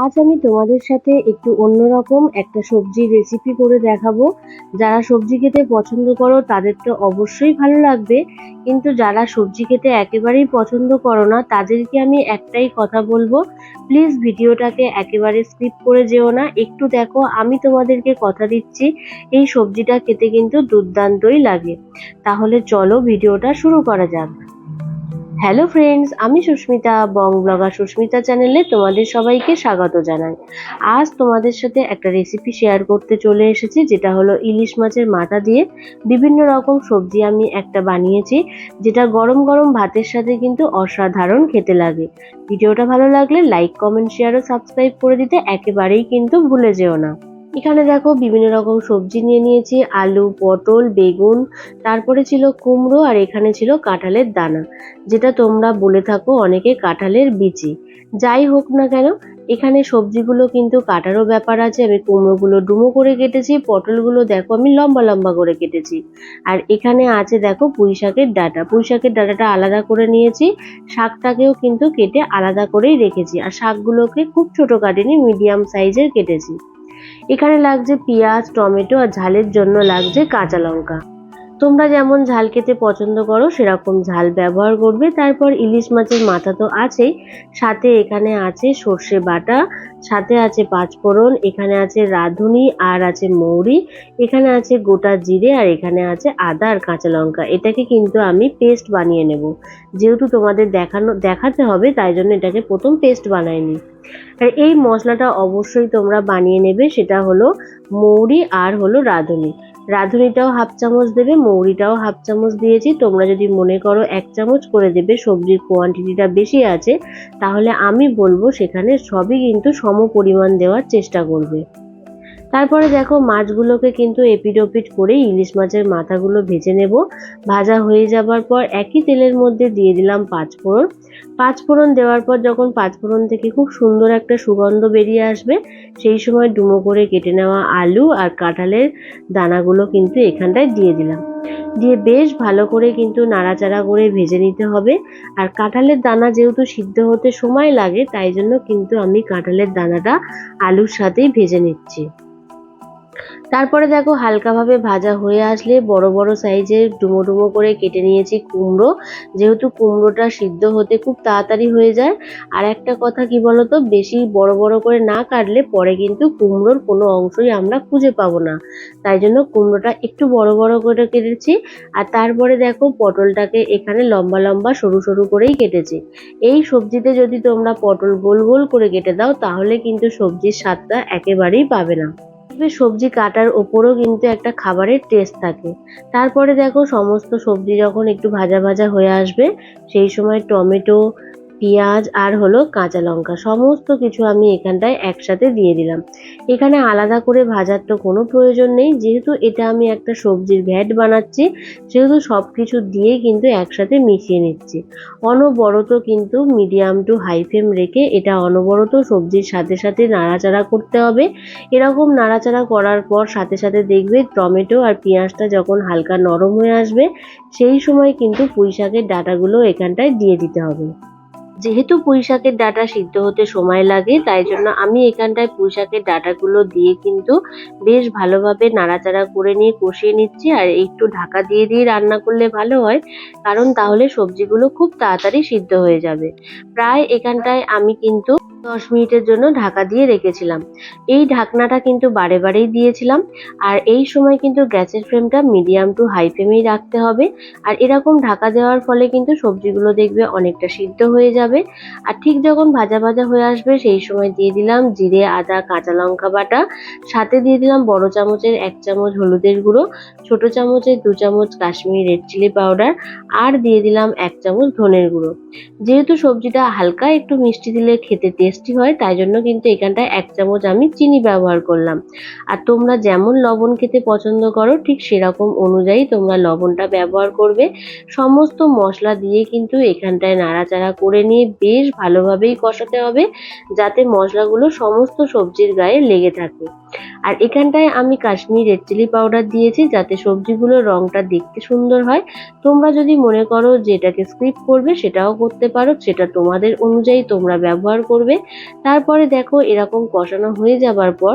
আজ আমি তোমাদের সাথে একটু অন্যরকম একটা সবজি রেসিপি করে দেখাবো। যারা সবজি খেতে পছন্দ করো তাদের তো অবশ্যই ভালো লাগবে। কিন্তু যারা সবজি খেতে একেবারেই পছন্দ করো না, তাদেরকে আমি একটাই কথা বলব। প্লিজ ভিডিওটাকে একেবারে স্কিপ করে যেও না। একটু দেখো, আমি তোমাদেরকে কথা দিচ্ছি, এই সবজিটা খেতে কিন্তু দুর্দান্তই লাগে। তাহলে চলো ভিডিওটা শুরু করা যাক। হ্যালো ফ্রেন্ডস আমি সুস্মিতা, বং ব্লগার সুস্মিতা চ্যানেলে তোমাদের সবাইকে স্বাগত জানাই। আজ তোমাদের সাথে একটা রেসিপি শেয়ার করতে চলে এসেছি, যেটা হলো ইলিশ মাছের মাথা দিয়ে বিভিন্ন রকম সবজি আমি একটা বানিয়েছি, যেটা গরম গরম ভাতের সাথে কিন্তু অসাধারণ খেতে লাগে। ভিডিওটা ভালো লাগলে লাইক কমেন্ট শেয়ার ও সাবস্ক্রাইব করে দিতে একেবারেই কিন্তু ভুলে যেও না। এখানে দেখো বিভিন্ন রকম সবজি নিয়ে নিয়েছি, আলু, পটল, বেগুন, তারপরে ছিল কুমড়ো আর এখানে ছিল কাঁঠালের দানা, যেটা তোমরা বলে থাকো অনেকে কাঁঠালের বিচি। যাই হোক না কেন, এখানে সবজিগুলো কিন্তু কাটারও ব্যাপার আছে, আমি কুমড়োগুলো ডুমো করে কেটেছি, পটলগুলো দেখো আমি লম্বা লম্বা করে কেটেছি। আর এখানে আছে দেখো পুঁই শাকের ডাটা, পুঁই শাকের ডাটাটা আলাদা করে নিয়েছি, শাকটাকেও কিন্তু কেটে আলাদা করেই রেখেছি, আর শাকগুলোকে খুব ছোট কাটিনি মিডিয়াম সাইজের কেটেছি। এখানে লাগছে পেঁয়াজ টমেটো আর ঝালের জন্য লাগছে কাঁচা লঙ্কা। তোমরা যেমন ঝাল খেতে পছন্দ করো, সেরকম ঝাল ব্যবহার করবে। তারপর ইলিশ মাছের মাথা তো আছেই। সাথে এখানে আছে সর্ষে বাটা, সাথে আছে পাঁচফোড়ন, এখানে আছে রাঁধুনি, আর আছে মৌরি, এখানে আছে গোটা জিরে, আর এখানে আছে আদা আর কাঁচা লঙ্কা। এটাকে কিন্তু আমি পেস্ট বানিয়ে নেব। যেহেতু তোমাদের দেখানো, দেখাতে হবে, তাই জন্য এটাকে প্রথম পেস্ট বানাইনি। আর এই মশলাটা অবশ্যই তোমরা বানিয়ে নেবে, সেটা হলো মৌরি আর হলো রাঁধুনি। রাঁধুনিটাও হাফ চামচ দেবে, মৌরিটাও হাফ চামচ দিয়েছি। তোমরা যদি মনে করো এক চামচ করে দেবে, সবজির কোয়ান্টিটিটা বেশি আছে, তাহলে আমি বলব সেখানে সবই কিন্তু সম পরিমাণ দেওয়ার চেষ্টা করবে। তারপরে দেখো মাছগুলোকে কিন্তু এপিড ওপিড করে ইলিশ মাছের মাথাগুলো ভেজে নেব। ভাজা হয়ে যাবার পর একই তেলের মধ্যে দিয়ে দিলাম পাঁচফোড়ন। পাঁচফোড়ন দেওয়ার পর যখন পাঁচফোড়ন থেকে খুব সুন্দর একটা সুগন্ধ বেরিয়ে আসবে, সেই সময় ডুমো করে কেটে নেওয়া আলু আর কাঁঠালের দানাগুলো কিন্তু এখানটায় দিয়ে দিলাম। দিয়ে বেশ ভালো করে কিন্তু নাড়াচাড়া করে ভেজে নিতে হবে। আর কাঁঠালের দানা যেহেতু সিদ্ধ হতে সময় লাগে, তাই জন্য কিন্তু আমি কাঁঠালের দানাটা আলুর সাথেই ভেজে নিচ্ছি। তারপরে দেখো হালকাভাবে ভাজা হয়ে আসলে বড় বড় সাইজের ডুমো ডুমো করে কেটে নিয়েছি কুমড়ো। যেহেতু কুমড়োটা সিদ্ধ হতে খুব তাড়াতাড়ি হয়ে যায়, আর একটা কথা কি বলতো, বেশি বড় বড় করে না কাটলে পরে কিন্তু কুমড়োর কোনো অংশই আমরা খুঁজে পাবো না। তাই জন্য কুমড়োটা একটু বড় বড় করে কেটেছি, আর তারপরে দেখো পটলটাকে এখানে লম্বা লম্বা সরু সরু করেই কেটেছি। এই সবজিতে যদি তোমরা পটল গোল গোল করে কেটে দাও, তাহলে কিন্তু সবজির স্বাদটা একেবারেই পাবে না। সবজি কাটার ওপরও কিন্তু একটা খাবারের টেস্ট থাকে। তারপরে দেখো সমস্ত সবজি যখন একটু ভাজা ভাজা হয়ে আসবে, সেই সময় টমেটো পেঁয়াজ আর হলো কাঁচা লঙ্কা, সমস্ত কিছু আমি এখানটায় একসাথে দিয়ে দিলাম। এখানে আলাদা করে ভাজার তো কোনো প্রয়োজন নেই, যেহেতু এটা আমি একটা সবজির ভ্যাট বানাচ্ছি, সেহেতু সব কিছু দিয়ে কিন্তু একসাথে মিশিয়ে নিচ্ছি। অনবরত কিন্তু মিডিয়াম টু হাই ফ্লেম রেখে এটা অনবরত সবজির সাথে সাথে নাড়াচাড়া করতে হবে। এরকম নাড়াচাড়া করার পর সাথে সাথে দেখবে টমেটো আর পেঁয়াজটা যখন হালকা নরম হয়ে আসবে, সেই সময় কিন্তু পুঁই শাকের ডাঁটাগুলো এখানটায় দিয়ে দিতে হবে। যেহেতু পুঁইশাকের ডাটা সিদ্ধ হতে সময় লাগে, তাই জন্য আমি এখানটায় পুঁইশাকের শাকের ডাঁটাগুলো দিয়ে কিন্তু বেশ ভালোভাবে নাড়াচাড়া করে নিয়ে কষিয়ে নিচ্ছি। আর একটু ঢাকা দিয়ে দিয়ে রান্না করলে ভালো হয়, কারণ তাহলে সবজিগুলো খুব তাড়াতাড়ি সিদ্ধ হয়ে যাবে। প্রায় এখানটায় আমি কিন্তু দশ মিনিটের জন্য ঢাকা দিয়ে রেখেছিলাম। এই ঢাকনাটা কিন্তু বারে বারেই দিয়েছিলাম আর এই সময় কিন্তু গ্যাসের ফ্লেমটা মিডিয়াম টু হাই ফ্লেমেই রাখতে হবে। আর এরকম ঢাকা দেওয়ার ফলে কিন্তু সবজিগুলো দেখবে অনেকটা সিদ্ধ হয়ে যাবে। আর ঠিক যখন ভাজা ভাজা হয়ে আসবে সেই সময় দিয়ে দিলাম জিরে, আদা, কাঁচা লঙ্কা বাটা। সাথে দিয়ে দিলাম বড় চামচের এক চামচ হলুদের গুঁড়ো, ছোট চামচের দু চামচ কাশ্মীরি রেড চিলি পাউডার আর দিয়ে দিলাম এক চামচ ধনের গুঁড়ো। যেহেতু সবজিটা হালকা একটু মিষ্টি দিলে খেতে টেস্টি হয়, তাই জন্য কিন্তু এখানটায় এক চামচ আমি চিনি ব্যবহার করলাম। আর তোমরা যেমন লবণ খেতে পছন্দ করো, ঠিক সেরকম অনুযায়ী তোমরা লবণটা ব্যবহার করবে। সমস্ত মশলা দিয়ে কিন্তু এখানটায় নাড়াচাড়া করে নিয়ে বেশ ভালোভাবেই কষাতে হবে, যাতে মশলাগুলো সমস্ত সবজির গায়ে লেগে থাকে। আর এখানটায় আমি কাশ্মীর রেড চিলি পাউডার দিয়েছি, যাতে সবজিগুলোর রংটা দেখতে সুন্দর হয়। তোমরা যদি মনে করো যে এটাকে স্কিপ করবে, সেটাও করতে পারো, সেটা তোমাদের অনুযায়ী তোমরা ব্যবহার করবে। তারপরে দেখো এরকম কষানো হয়ে যাবার পর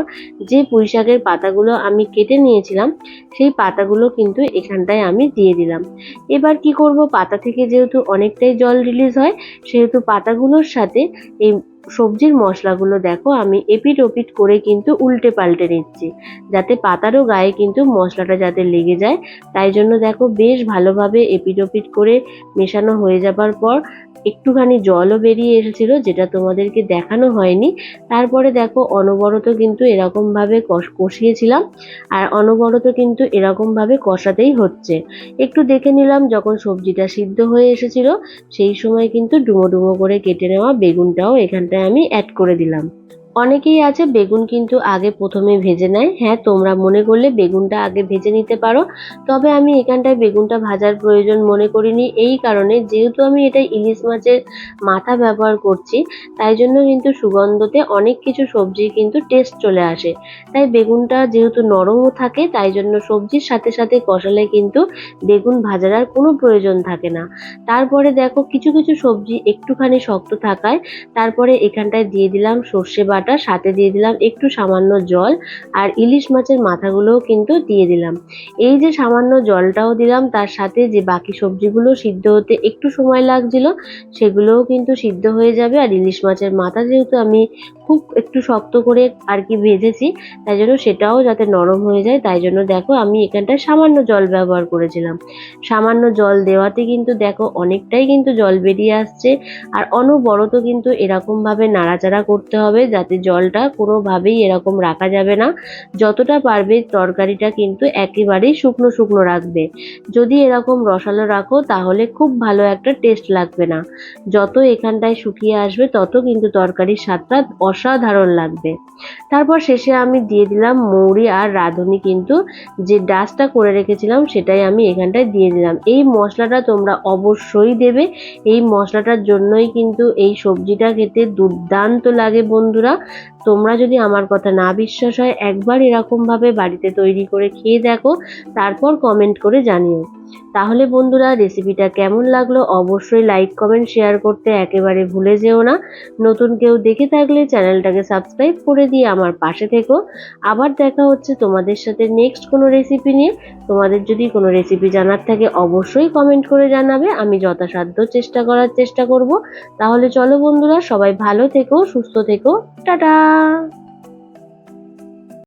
যে পুঁই শাকের পাতাগুলো আমি কেটে নিয়েছিলাম, সেই পাতাগুলো কিন্তু এখানটায় আমি দিয়ে দিলাম। এবার কি করব? পাতা থেকে যেহেতু অনেকটাই জল রিলিজ হয়, সেহেতু পাতাগুলোর সাথে এই সবজির মশলাগুলো দেখো, আমি এপিট ওপিট করে কিন্তু উল্টে পাল্টে নিচ্ছি, যাতে পাতারও গায়ে কিন্তু মশলাটা যাতে লেগে যায়। তাই জন্য দেখো, বেশ ভালোভাবে এপিট ওপিট করে মেশানো হয়ে যাবার পর একটুখানি জলও বেরিয়ে এসেছিল, যেটা তোমাদেরকে দেখানো হয়নি। তারপরে দেখো, অনবরত কিন্তু এরকমভাবে কষ- কষিয়েছিলাম, আর অনবরত কিন্তু এরকমভাবে কষাতেই হচ্ছে। একটু দেখে নিলাম, যখন সবজিটা সিদ্ধ হয়ে এসেছিল, সেই সময় কিন্তু ডুমো ডুমো করে কেটে নেওয়া বেগুনটাও এখানটায় আমি অ্যাড করে দিলাম। অনেকেই আছে, বেগুন কিন্তু আগে প্রথমে ভেজে নেয়। হ্যাঁ তোমরা মনে করলে বেগুনটা আগে ভেজে নিতে পারো। তবে আমি এখানটায় বেগুনটা ভাজার প্রয়োজন মনে করিনি। এই কারণে যেহেতু আমি এটা ইলিশ মাছের মাথা ব্যবহার করছি, তাই জন্য কিন্তু সুগন্ধতে অনেক কিছু সবজি কিন্তু টেস্ট চলে আসে। তাই বেগুনটা যেহেতু নরমও থাকে, তাই জন্য সবজির সাথে সাথে কষালে কিন্তু বেগুন ভাজার আর কোনো প্রয়োজন থাকে না। তারপরে দেখো, কিছু কিছু সবজি একটুখানি শক্ত থাকায় তারপরে এখানটায় দিয়ে দিলাম সর্ষে বাটা। সাথে দিয়ে দিলাম, একটু সামান্য জল আর ইলিশ মাছের মাথাগুলোও কিন্তু দিয়ে দিলাম। এই যে সামান্য জলটাও দিলাম, তার সাথে যে বাকি সবজিগুলো সিদ্ধ হতে একটু সময় লাগছিল, সেগুলোও কিন্তু সিদ্ধ হয়ে যাবে। আর ইলিশ মাছের মাথা যেহেতু আমি খুব একটু শক্ত করে আর কি ভেজেছি, তাই জন্য সেটাও যাতে নরম হয়ে যায়। তাই জন্য দেখো আমি এখানটায় সামান্য জল ব্যবহার করেছিলাম। সামান্য জল দেওয়াতে কিন্তু দেখো অনেকটাই কিন্তু জল বেরিয়ে আসছে। আর অনবরত কিন্তু এরকমভাবে নাড়াচাড়া করতে হবে যাতে জলটা কোনোভাবেই এরকম রাখা যাবে না। যতটা পারবে তরকারিটা কিন্তু একেবারেই শুকনো শুকনো রাখবে। যদি এরকম রসালো রাখো তাহলে খুব ভালো একটা টেস্ট লাগবে না। যত এখানটায় শুকিয়ে আসবে তত কিন্তু তরকারির স্বাদটা অসাধারণ লাগবে। তারপর শেষে আমি দিয়ে দিলাম মৌরি আর রাঁধুনি কিন্তু যে ডাস্টটা করে রেখেছিলাম সেটাই আমি এখানটায় দিয়ে দিলাম। এই মশলাটা তোমরা অবশ্যই দেবে। এই মশলাটার জন্যই কিন্তু এই সবজিটা খেতে দুর্দান্ত লাগে বন্ধুরা। তোমরা যদি আমার কথা না বিশ্বাস হয় একবার এরকমভাবে বাড়িতে তৈরি করে খেয়ে দেখো, তারপর কমেন্ট করে জানিও। তাহলে বন্ধুরা রেসিপিটা কেমন লাগল অবশ্যই লাইক কমেন্ট শেয়ার করতে একেবারে ভুলে যেও না। নতুন কেউ দেখে থাকলে চ্যানেলটাকে সাবস্ক্রাইব করে দিয়ে আমার পাশে থেকো। আবার দেখা হচ্ছে তোমাদের সাথে নেক্সট কোনো রেসিপি নিয়ে। তোমাদের যদি কোনো রেসিপি জানার থাকে অবশ্যই কমেন্ট করে জানাবে। আমি যথাসাধ্য চেষ্টা করার চেষ্টা করব। তাহলে চলো বন্ধুরা, সবাই ভালো থেকো, সুস্থ থেকো। টাটা!